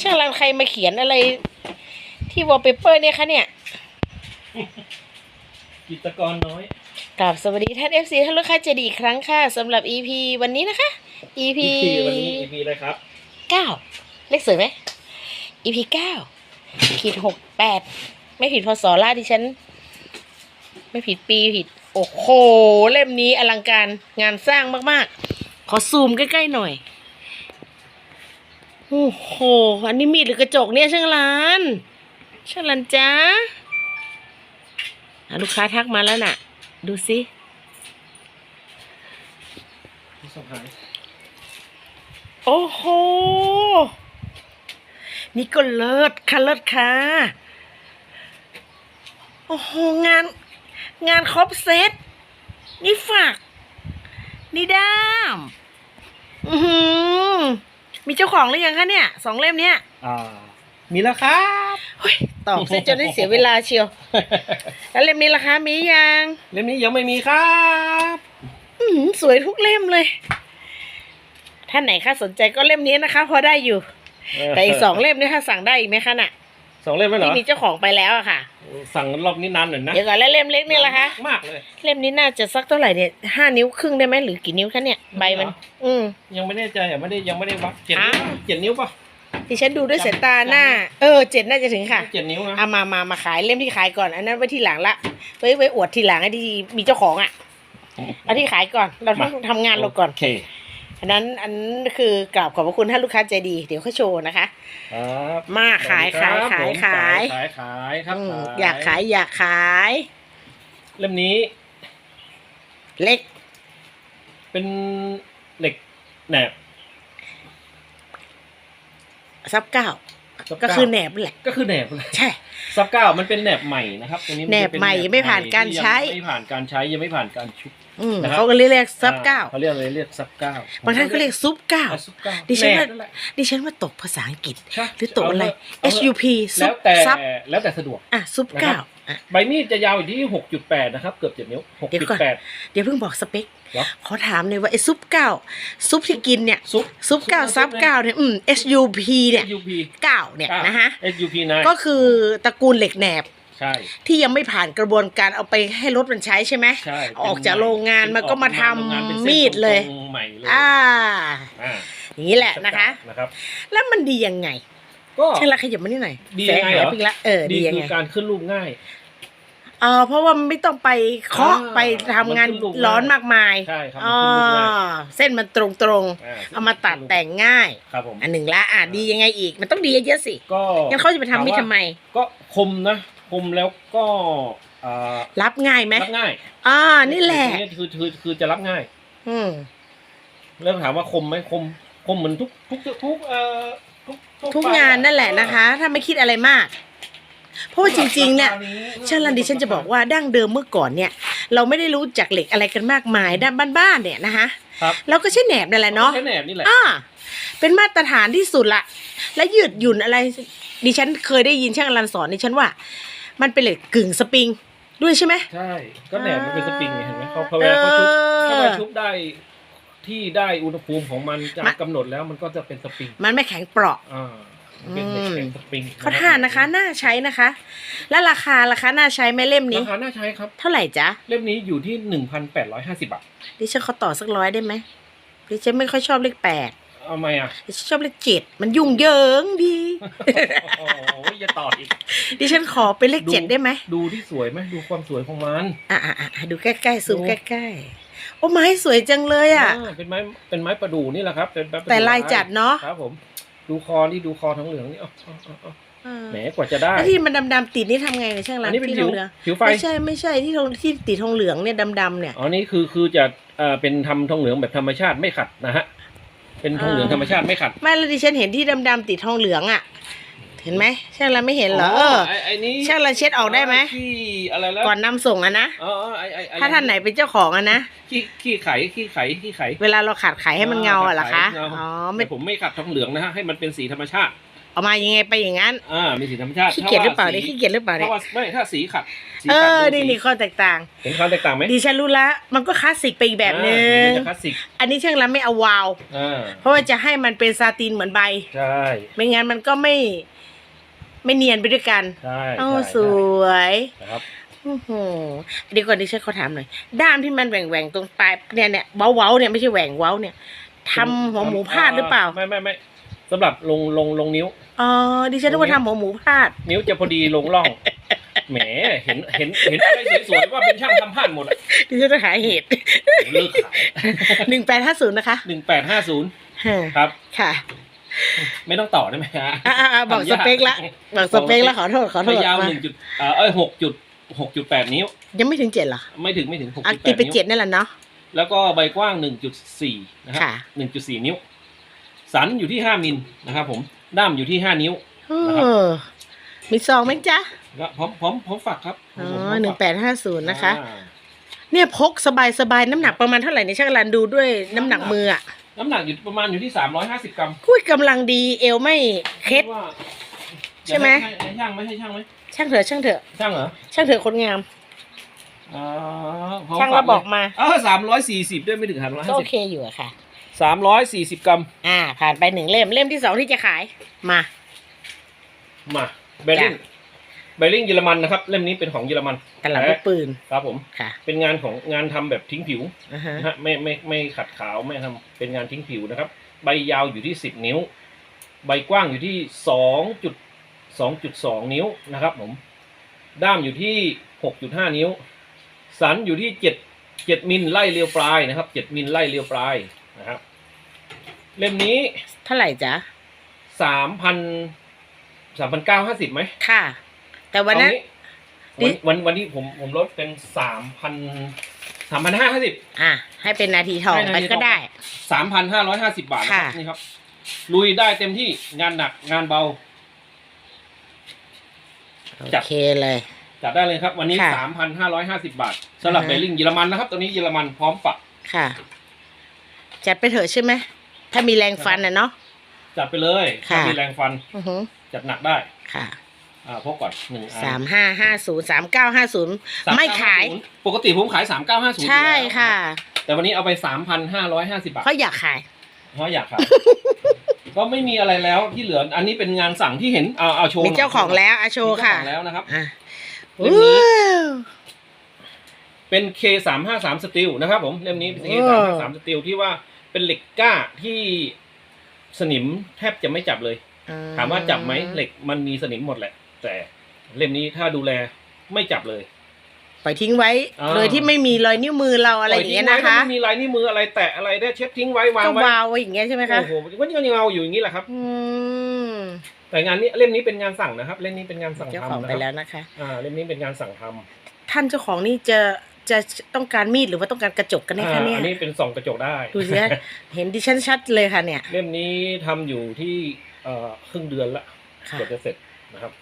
ช่างรันใครมาเขียนอะไร ที่วอลเปเปอร์เนี่ยคะเนี่ยกิจกรน้อยกราบสวัสดีท่าน FC ท่านลูกค้าใจะดีอีกครั้งค่ะสำหรับ EP วันนี้นะคะ EP พี่วันนี้ EP อะไรครับเก้าเลขสวยไหม EP เก้าขีดหกแปดไม่ผิดพศล่าดิฉัน ไม่ผิดปีผิด โอ้โห เล่มนี้อลังการงานสร้างมาก ๆ ขอซูมใกล้ ๆ หน่อย โอ้โห อันนี้มีดหรือกระจกเนี่ยช่างร้านช่างร้านจ้าอะลูกค้าทักมาแล้วน่ะ ดูสิสหายโอ้โห นี่ก็เลิศค่ะเลิศค่ะโอ้โห งาน งานครบเซต นี่ฝาก นี่ด้าม อือหือ มีเจ้าของหรือยังคะเนี่ยสองเล่มเนี้ยอ่ามีแล้วครับ เฮ้ยตอบซะจนได้เสียเวลาเชียว แล้วเล่มนี้ล่ะคะมียังเล่มนี้ยังไม่มีครับอือหือสวยทุกเล่มเลย ท่านไหนคะสนใจก็เล่มนี้นะคะ พอได้อยู่ แต่อีกสองเล่มนี่ค่ะสั่งได้อีกไหมคะน่ะ สองเล่มไหมเหรอที่มีเจ้าของไปแล้วอะค่ะ สั่งรอบนี้นานหน่อยนะเดี๋ยวก่อนแล้วเล่มเล็กนี่ล่ะคะมากเลย เล่มนี้น่าจะสักเท่าไหร่เนี่ยห้านิ้วครึ่งได้ไหมหรือกี่นิ้วคะเนี่ยใบมันเหรออืมยังไม่แน่ใจอะไม่ได้ยังไม่ได้วัดเจ็ดอ้านิ้ววเจ็ดนิ้วป่ะที่ฉันดูด้วยสายตาหน้า เออเจ็ดน่าจะถึงค่ะเจ็ดนิ้วนะเอามามามาขายเล่มที่ขายก่อนอันนั้นไว้ที่หลังละไว้ไว้อวดทีหลังไอ้ที่มีเจ้าของอะเอาที่ขายก่อนเราต้องทำงานเราก่อนโอเค อันนั้นอันนั้นคือกราบขอบพระคุณท่านลูกค้าใจดี เดี๋ยวเขาโชว์นะคะ ครับมาขายขายสวัสขายดีคขายรับผมขายขายครับอืมอยากขายอยากขาย เล่มนี้เล็กเป็นเหล็กแหนบซับเก้า ซับก็เาคือแหนบนั่นแหละ ก็คือแหนบเลยใช่ ซับเก้ามันเป็นแหนบใหม่นะครับตัวนี้มัแหนบใหม่ยังไม่ผ่านการใช้ยังไม่ผ่านการใช้ยังไม่ผ่านการชุบ อืมนะครับ เขาก็เรียกซับเก้าอ่เขาเรียกอะไรเรียกซับเก้าบางท่านก็เรียกซุปเก้า อะซุปเก้าดิฉันว่า แหบแหละดิฉันว่าตกภาษาอังกฤษ ใช่หรือตกอะไรเอาเถ SUP ซุแล้วปแต่ซับแล้วแต่สะดวกอะซุปนะครับเก้า อะ ใบมีดจะยาวอยู่ที่หกจุดแปดนะครับ เกือบเจ็ดนิ้วหกเดี๋ยวจุดก่อนแปดเดี๋ยวเพิ่งบอกสเปค เหรอ ขอถามเลยว่าไอ้ซุปเก้าซุปที่กินเนี่ยซุป ซุปเก้าซับเก้าเนี่ยอืม SUP เนี่ย SUP เก้าเนี่ยนะคะ SUP นะก็คือตระกูลเหล็กแหนบใช่ ที่ยังไม่ผ่านกระบวนการเอาไปให้รถมันใช้ใช่ไหม ใช่ออกจากโรงงานมันก็มาทำโรงงนเป็นส้นมีดเลย ตรงๆใหม่เลยอ่า อ่าอย่างนี้แหละนะคะ นะครับ แล้วมันดียังไงก็ ใช่ละขยับมานี่หน่อยดีแสยังงไงหายเหรอไปละเออดีดียังคืไง อการขึ้นรูปง่ายเออเพราะว่ามันไม่ต้องไปเคาะอ่าไปทำงานมันขึ้นรูปร้อนมากมายใช่ครับอ๋อมันขึ้นรูปง่ายเส้นมันตรงตรงๆอ่เอามาตัดแต่งง่าย ครับผม อันหนึ่งละอะดียังไงอีก มันต้องดีเยอะๆสิก็งั้นเขาจะไปทำมีดทำไม ก็คมนะ คมแล้วก็อ่ารับง่ายไหมรับง่ายอ่านี่แหละตรงนี้คือคือคือจะรับง่าย อืม แล้วถามว่าคมไหมคม คมเหมือนทุกทุกทุกเอ่อทุกทุกงานนั่นแหละนะคะ ถ้าไม่คิดอะไรมาก เพราะว่าจริงๆเนี่ยเชลันดิฉันจะบอกว่าดั้งเดิมเมื่อก่อนเนี่ย เราไม่ได้รู้จักเหล็กอะไรกันมากมายด้านบ้านๆเนี่ยนะคะครับเราก็ใช้แหนบนั่นแหละเนาะใช้แหนบนี่แหละอ่าเป็นมาตรฐานที่สุดละและยืดหยุ่นอะไร ดิฉันเคยได้ยินช่างอลันสอนดิฉันว่า มันเป็นเหล็กกึ่งสปริงด้วยใช่ไหมใช่ก็แหนบมันเป็นสปริงไงเห็นไหมเขาพอเวลาเขาชุบเออถ้าเวลาชุบได้ที่ได้อุณหภูมิของมันจากมันกำหนดแล้วมันก็จะเป็นสปริง มันไม่แข็งเปราะ อ่าเป็นเหล็กอืมแข็งสปริงเขาทานนะคะน่าใช้นะคะ และราคาราคาน่าใช้ไหมเล่มนี้ ราคาน่าใช้ครับ เท่าไหร่จ๊ะ เล่มนี้อยู่ที่หนึ่งพันแปดร้อยห้าสิบบาท ดิฉันขอต่อสักร้อยได้ไหมดิฉันไม่ค่อยชอบเลขแปดเอาไหมอะดิฉันชอบเลขเจ็ดมันยุ่งเหยิงดี โอ้โหอย่าต่ออีก ดิฉันขอเป็นเลขเจ็ดได้ไหม ดูที่สวยไหมดูความสวยของมัน อะอะอะอะดูใกล้ๆซูมดูใกล้ๆ โอ้ไม้สวยจังเลยอะาเป็นไม้เป็นไม้ประดู่นี่แหละครับ เป็นไม้ประดู่แต่ลายจัดเนาะ ครับผม ดูคอนี่ดูคอทองเหลืองนี่เอาเอาเอาเอาอ่าแหมกว่าจะได้แล้วที่มันดำๆติดนี่ทำไงเนี่ยช่างอัร้านนนี้เป็นที่ผิทวองเหลืองผิวไฟไม่ใช่ไม่ใช่ที่ทองที่ติดทองเหลืองเนี่ยดำๆเนี่ยอ๋อนี่คือคือจะเอ่อเป็นทำทองเหลืองแบบธรรมชาติไม่ขัดนะฮะเป็นทองเหลืองอ่าธรรมชาติไม่ขัด ไม่แล้วดิฉันเห็นที่ดำๆติดทองเหลืองอะเห็นไหมช่างร้านไม่เห็นเหรอเออไอ้ไอ้นี้ช่างร้านเช็ดออกได้ไหมขี้อะไรแล้วก่อนนำส่งอะนะอ๋ออ๋อไอ้ไอ้อ้ถ้าท่านไหนเป็นเจ้าของอะนะขี้ขี้ไขขี้ไขขี้ไขเวลาเราขัดไขให้มันเงาอะเหรอคะเงาอ๋อไม่ไม่ผมไม่ขัดทองเหลืองนะฮะให้มันเป็นสีธรรมชาติเอามายังไงไปอย่างนั้นอ่ามีสีธรรมชาติขี้เกียจหรือเปล่าถ้เนี่ยว่ขี้เกียจหรือเปล่าสีเนี่ยถ้าว่าไม่ถ้าสีขัดสีเอขัดอดูนี่สีนี่ข้อแตกต่าง เห็นความแตกต่างไหมดิฉันรู้ละมันก็คลาสสิกไปอีกแบบนึอ่างมันจะคลาสสิกอันนี้ช่างแล้วไม่เอาวาวอ่าเพราะว่าจะให้มันเป็นซาตินเหมือนใบใช่ไม่งั้นมันก็ไม่ ไม่เนียนไปด้วยกันใช่โอ้ใช่สวยนะครับอื้อหือเดี๋ยวก่อนดิฉันขอถามหน่อย ด้ามที่มันแหว่งแหว่งๆตรงปลายเนี่ยเนี่ยเว้าเว้าๆเนี่ยไม่ใช่แหว่งเว้าเนี่ยทำหัวหมูพลาดหรือเปล่าไม่ไม่ไม่สำหรับลงลงลงนิ้ว อ๋อดิฉันนึกว่าทำหัวหมูพลาด นิ้วจะพอดีลงร่อง แหมเห็นเห็นเห็นอะไรสวยๆว่าเป็นช่างทำพลาดหมดอะดิฉันต้องหาเหตุเลิกขายหนึ่งแปดห้าศูนย์นะคะหนึ่งแปดห้าศูนย์ฮะครับ ค่ะ ไม่ต้องต่อได้ไหมฮะอ่าบอกสเปคละบอกสเปคละขอโทษขอโทไม่ษยาวมาหนึ่งจุดเอ่อเอ้ยหกจุดหกจุดแปดนิ้ว ยังไม่ถึงเจ็ดเหรอ ไม่ถึงไม่ถึงหกอะจุดแปตีดไปนิ้วเจ็ดนั่นแหละเนาะแล้วก็ใบกว้างหนึ่งจุดสี่นะครัค่ะหนึ่งจุดสี่นิ้ว สันอยู่ที่ห้ามิลนะครับผมด้ามอยู่ที่ห้านิ้วเออมีซองไหมจ๊ะก็พร้อมพร้อมพร้อมฝักครับอ๋ผมพร้อมหนึ่งฝักแปดห้าศูนย์นะคะอ่าเนี่ยพกสบายสบายๆน้ำหนักประมาณเท่าไหร่ในยช่างรันดูด้วยน้ำหนักมืออะ น้ำหนักอยู่ประมาณอยู่ที่สามร้อยห้าสิบกรัมคุยกำลังดีเอวไม่เคล็ด ว่าใช่ไหม ให้ให้ช่างไหมให้ช่างไหมช่างเถอะช่างเถอะช่างเหรอช่างเถอะคนงาม อ๋อพร้อมช่างฝัแล้วบอกมาเออสามร้อยสี่สิบด้วยไม่ถึงสามร้อยก็ห้าโอสิบเคอยู่อะค่ะ สามร้อยสี่สิบกรัม อ่า ผ่านไปหนึ่งเล่มเล่มที่สองที่จะขายมา มาเบลลิง เบลลิงเยอรมันนะครับ เล่มนี้เป็นของเยอรมันตลับลูกปืนครับผมค่ะ เป็นงานของงานทำแบบทิ้งผิวอ่าฮะนะฮะไม่ไม่ไม่ขัดขาวไม่ทำเป็นงานทิ้งผิวนะครับ ใบยาวอยู่ที่สิบนิ้ว ใบกว้างอยู่ที่สองจุดสองจุดสองนิ้วนะครับผมด้ามอยู่ที่หกจุดห้านิ้ว สันอยู่ที่เจ็ดเจ็ดมิลไล่เรียวปลายนะครับเจ็ดมิลไล่เรียวปลายนะครับเล่มนี้เท่าไหร่จ๊ะสามพันสามพันเก้าห้าสิบไหมค่ะ แต่วันนั้น เอางี้วันวันวันนี้ผมผมลดเป็นสามพันสามพันห้าห้าสิบ อะ ให้เป็นนาทีทองให้นาไปทีทองก็ได้ สามพันห้าร้อยห้าสิบาทนะครับค่ะ นี่ครับ ลุยได้เต็มที่งานหนักงานเบา โอจัด เคเลย จัดได้เลยครับ วันนี้ค่ะสามพันห้าร้อยห้าสิบาทสำหรับอ่าเบฮะ ลลิงเยอรมันนะครับตัวนี้เยอรมันพร้อมปัก ค่ะ จัดไปเถอะใช่ไหมถ้ามีแรงฟันน่ะเนาะ จัดไปเลยค่ะ ถ้ามีแรงฟัน อือหือจัดหนักได้ ค่ะ อ่าพกก่อนหนึ่งอันสามห้าห้าศูนย์สามเก้าห้าศูนย์3950ไม่ขายปกติผมขายสามเก้าห้าศูนย์ใช่ค่ะ แต่วันนี้เอาไปสามพันห้าร้อยห้าสิบาทเพราะอยากขาย เพราะอยากขาย ก็ไม่มีอะไรแล้วที่เหลือ อันนี้เป็นงานสั่งที่เห็นเอาเอาโชว์มีเจ้าของแล้วอาโชมีว์เจ้าค่ะของแล้วนะครับ อะเล่มนี้ว้าวเป็น K สามห้าสามสตีลนะครับผมเล่มนี้เป็น K สามห้าสามสตีลที่ว่าเป็นเหล็กกล้าที่สนิมแทบจะไม่จับเลย ถามว่าจับไหมเหล็กมันมีสนิมหมดแหละ แต่เล่มนี้ถ้าดูแลไม่จับเลย ปล่อยทิ้งไว้ อ่า โดยที่ไม่มีรอยนิ้วมือเราอะไรอย่างเงี้ยปล่นะทิ้ไว้คะ ไม่มีลายนิ้วมืออะไรแตะอะไรได้เช็ดทิ้งไว้วางก็ไว้วาวไว้อย่างเงี้ยใช่ไหมคะ โอ้โหก็ยังเงาอยู่อย่างนี้แหละครับ อืมแต่งานนี้เล่มนี้เป็นงานสั่งนะครับ เล่มนี้เป็นงานสั่งเจ้าทำของนะไปคแล้รับวนะคะ อ่าเล่มนี้เป็นงานสั่งทำท่านเจ้าของนี่จะจะต้องการมีดหรือว่าต้องการกระจกกันแน่อ่าคะเนี่ย อันนี้เป็นส่องกระจกได้ ดูสิคะเห็นดิฉันชัดเลยค่ะเนี่ย เล่มนี้ทำอยู่ที่เอ่อครึ่งเดือนละค่ะ เกือบจะเสร็จ นะครับ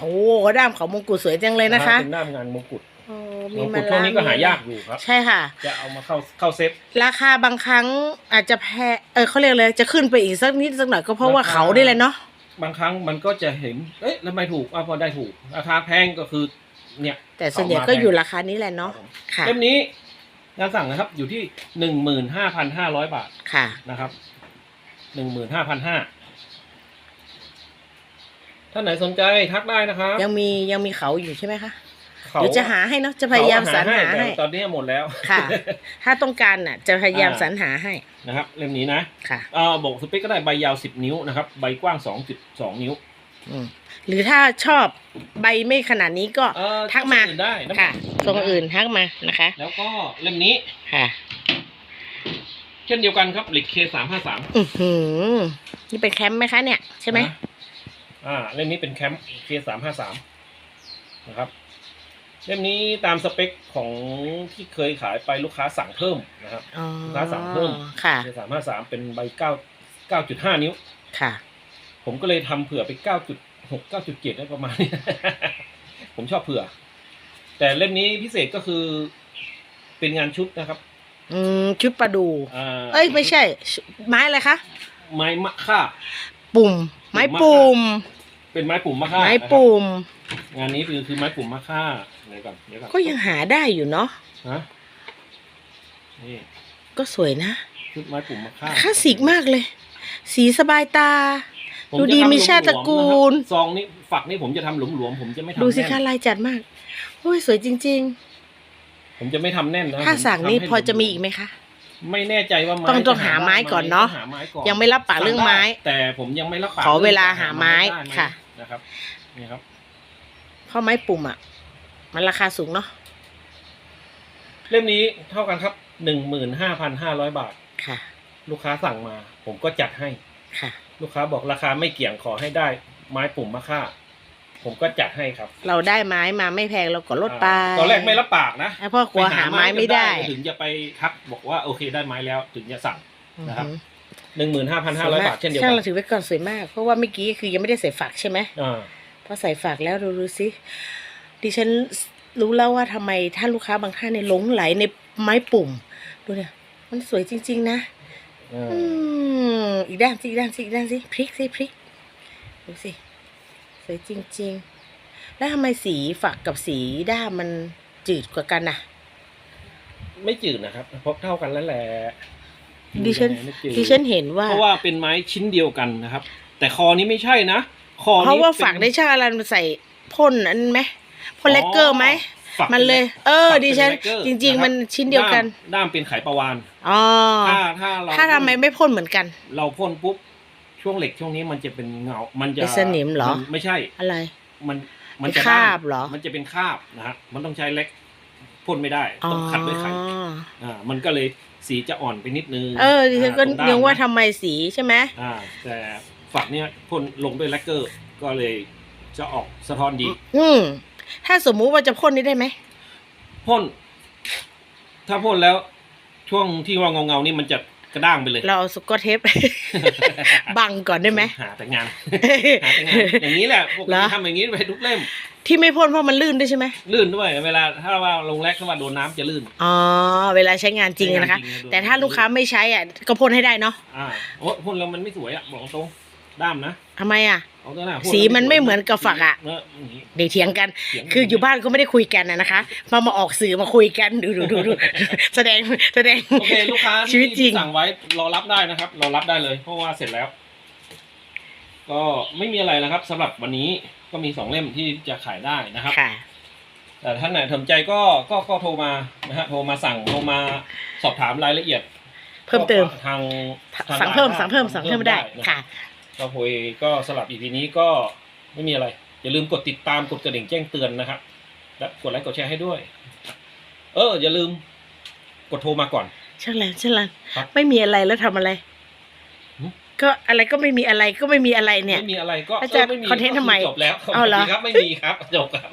โอ้ด้ามของมงกุฎสวยจังเลยนะคะเป็นด้ามงานมงกุฎโอ้มมีงมากุฎช่วงนี้ก็หายากมีอยู่ครับ ใช่ค่ะ จะเอามาเข้าเข้าเซฟ ราคาบางครั้งอาจจะแพงเออเขาเรียกเลยจะขึ้นไปอีกสักนิดสักหน่อยก็เพราะว่าราคา เขาได้เลยเนาะบางครั้งมันก็จะเห็น เอ๊ะทำไมถูกอะพอได้ถูก ราคาแพงก็คือ เนี่ยแต่ส่วนใหญ่เอามาก็อยู่แพงราคานี้แหละเนาะครับผมค่ะเล่มนี้งานสั่งนะครับ อยู่ที่หนึ่งหมื่นห้าพันห้าร้อยบาทค่ะ นะครับหนึ่งหมื่นห้าพันห้า ท่านไหนสนใจทักได้นะครับยังมียังมีเขาอยู่ใช่ไหมคะเขาเดี๋ยวจะหาให้เนาะจะพยายามสรรหาแต่ให้ตอนนี้หมดแล้วค่ะ ถ้าต้องการน่ะ จะพยายามอ่าสรรหาให้นะครับเล่มนี้นะค่ะเอ่อบอกสเปคก็ได้ใบยาวสิบนิ้วนะครับ ใบกว้างสองจุดสองนิ้วอืมหรือถ้าชอบใบไม่ขนาดนี้ก็เอ่อทักมาทรงอื่นได้นะค่ะทรงอื่นทักมานะคะ แล้วก็เล่มนี้ค่ะ เช่นเดียวกันครับเหล็กเคสามห้าสามอือหือนี่เป็นแคมป์ไหมคะเนี่ยใช่ไหม อ่าเล่มนี้เป็นแคมป์เคสามห้าสามนะครับเล่มนี้ตามสเปคของที่เคยขายไปลูกค้าสั่งเพิ่มนะครับอ๋อลูกค้าสั่งเพิ่มค่ะเคสามห้าสามเป็นใบเก้าเก้าจุดห้านิ้วค่ะ ผมก็เลยทำเผื่อไปเก้าจุดหกเก้าจุดเจ็ดได้ประมาณนี้ผมชอบเผื่อ แต่เล่มนี้พิเศษก็คือเป็นงานชุดนะครับ อืมชุดประดูอ่าเอ้ยไม่ใช่ ไม้อะไรคะไม้มะค่าปุ่ม ไม้ปุ่ม เป็นไม้ปุ่มมะค่าไม้นะครับปุ่ม งานนี้คือคือไม้ปุ่มมะค่าเดี๋ยวก่อนเดี๋ยวก่อนก็ยังหาได้อยู่เนาะฮะนี่ก็สวยนะชุดไม้ปุ่มมะค่าคลาสสิกมากเลย สีสบายตาผมดูจะดีทำมีชาติตระกูลหวมๆนะครับซองนี้ฝักนี้ผมจะทำหลวมๆผมจะไม่ทำดูสิแน่นคะลายจัดมากโอ้ยสวยจริงผมจะไม่ทำแน่นนะๆถ้าผมสั่งทำนี่ให้พอจะมีหลวๆอีกไหมคะ ไม่แน่ใจว่าไม้ต้องต้องจะหาไม้ด้ก่อนเนาะต้องหไม้ก่อนยังไม่รับปากเรื่องไม้สั่ด้แต่ผมยังไม่รับปากขอเวลาหาไม้ด้หค่ะนะครับนี่ครับเพราะไม้ปุ่มอะ มันราคาสูงเนาะเล่มนี้เท่ากันครับหนึ่งหมื่นห้าพันห้าร้อยบาทค่ะ ลูกค้าสั่งมา ผมก็จัดให้ค่ะ ลูกค้าบอกราคาไม่เกี่ยงขอให้ได้ไม้ปุ่มมะค่า ผมก็จัดให้ครับเราได้ไม้มาไม่แพงเราก็ลดไปอ่าตอนแรกไม่รับปากนะเพราะกลัวหาไม้ไม่ได้ปหาจนถึงจะไปทักบอกว่าโอเคได้ไม้แล้วถึงจะสั่ง นะครับ อือหนึ่งหมื่นห้าพันหืห้าร้อยบาทเช่นเดียวช่างกัเรานถือไว้ก่อนสวยมาก เพราะว่าเมื่อกี้คือยังไม่ได้ใส่ฝักใช่ไหมอ่าพอใส่ฝักแล้วดูดูสิดิฉันรู้แล้วว่าทำไมถ้าลูกค้าบางท่านเนี่ยหลงไหลในไม้ปุ่ม ดูเนี่ยมันสวยจริง ๆ นะ อ่าอืมอีกด้านสิอีกด้านสิอีกด้านสิพลิกสิพลิกดูสิส วยจริง ๆ แล้วทำไมสีฝักกับสีด้ามมันจืดกว่ากันน่ะ ไม่จืดนะครับเพราะเท่ากันแล้วแหละดิฉันไม่จืดดิฉันเห็นว่า เพราะว่าเป็นไม้ชิ้นเดียวกันนะครับ แต่คอนี้ไม่ใช่นะคอนี้เพราะว่าป็นฝักได้ช่างอะไรมันใส่พ่นอันไหมพ่นเลกเกอร์ไหมฝักมันเลย เออ ฝักเป็นดิฉัน แลกเกอจริง ๆ มันชิ้นเดียวกันด้ามด้ามเป็นไขประวาน อ๋อถ้าถ้าเราถ้าทำไมไม่พ่นเหมือนกัน เราพ่นปุ๊บ ช่วงเหล็กช่วงนี้มันจะเป็นเงา มันจะเป็นสนิมเหรอ นไม่ใช่ อะไร มัน มันเป็นจะคราบด้นเหรอ มันจะเป็นคราบนะฮะ มันต้องใช้เล็กพ่นไม่ได้อ๋อต้องขัดด้วยไขอ่า มันก็เลยสีจะอ่อนไปนิดนึงเออดิฉันก็อ่าตรงด้ยังว่านะทำไมสีใช่ไหมอ่า แต่ฝักเนี้ยพ่นลงด้วยแลกเกอร์ ก็เลยจะออกสะท้อนดี อืม ถ้าสมมุติว่าจะพ่นนี่ได้ไหม พ่น ถ้าพ่นแล้วช่วงที่ว่าเงาเงาๆนี่มันจะกระด้างไปเลย เราเอาสกอตเทป บังก่อนได้ไหมหาแต่งานหาแต่งานอย่างนี้แหละปกเหรติอทำอย่างนี้ไปทุกเล่ม ที่ไม่พ่นเพราะมันลื่นด้วยใช่ไหมลื่นด้วย เวลาถ้าว่าลงแรกถ้าว่าโดนน้ำจะลื่นอ๋อเวลาใช้งานจริงอะนะคะใช้งานจริงแต่ถ้าลูกค้าไม่ใช้อะก็พ่นให้ได้เนาะอ่าโอ้พ่นแล้วมันไม่สวยอะบอกตรง ด้ามนะทำไมอะ เอาตัวหน้าพ่สีมันไม่เหมือนกับฝักอะเนอะอย่างนี้ เดี๋ยวเถียงกัน เถีงคืออยู่บ้านก็ไม่ได้คุยกันนะนะคะมามาออกสื่อมาคุยกันดูดูดูดูแสดงแสดง โอเคลูกค้าชีวิตจริงที่สั่งไว้รอรับได้นะครับรอรับได้เลย เพราะว่าเสร็จแล้ว ก็ไม่มีอะไรนะครับสำหรับวันนี้ก็มีสองเล่มที่จะขายได้นะครับ ค่ะ แต่ท่านไหนสนใจก็ก็ก็โทรมานะฮะโทรมาสั่งโทรมาสอบถามรายละเอียดเพิ่มเติม ก็ทางทาสั่งเพิ่มไลน์สั่งเพิ่ม สั่งเพิ่มได้นะค่ะก็คุยก็สำหรับอีพีนี้ก็ไม่มีอะไร อย่าลืมกดติดตามกดกระดิ่งแจ้งเตือนนะครับ และกดไลค์กดแชร์ให้ด้วย เออ อย่าลืมกดโทรมาก่อนช่างแลนช่างแลนครับ ไม่มีอะไรแล้วทำอะไรหืมก็อะไรก็ไม่มีอะไรก็ไม่มีอะไรเนี่ย ไม่มีอะไรก็แล้วจะไม่มีคอนเทนต์ทำไมก็จบแล้วเอาเหรอครับไม่มีครับจบครับ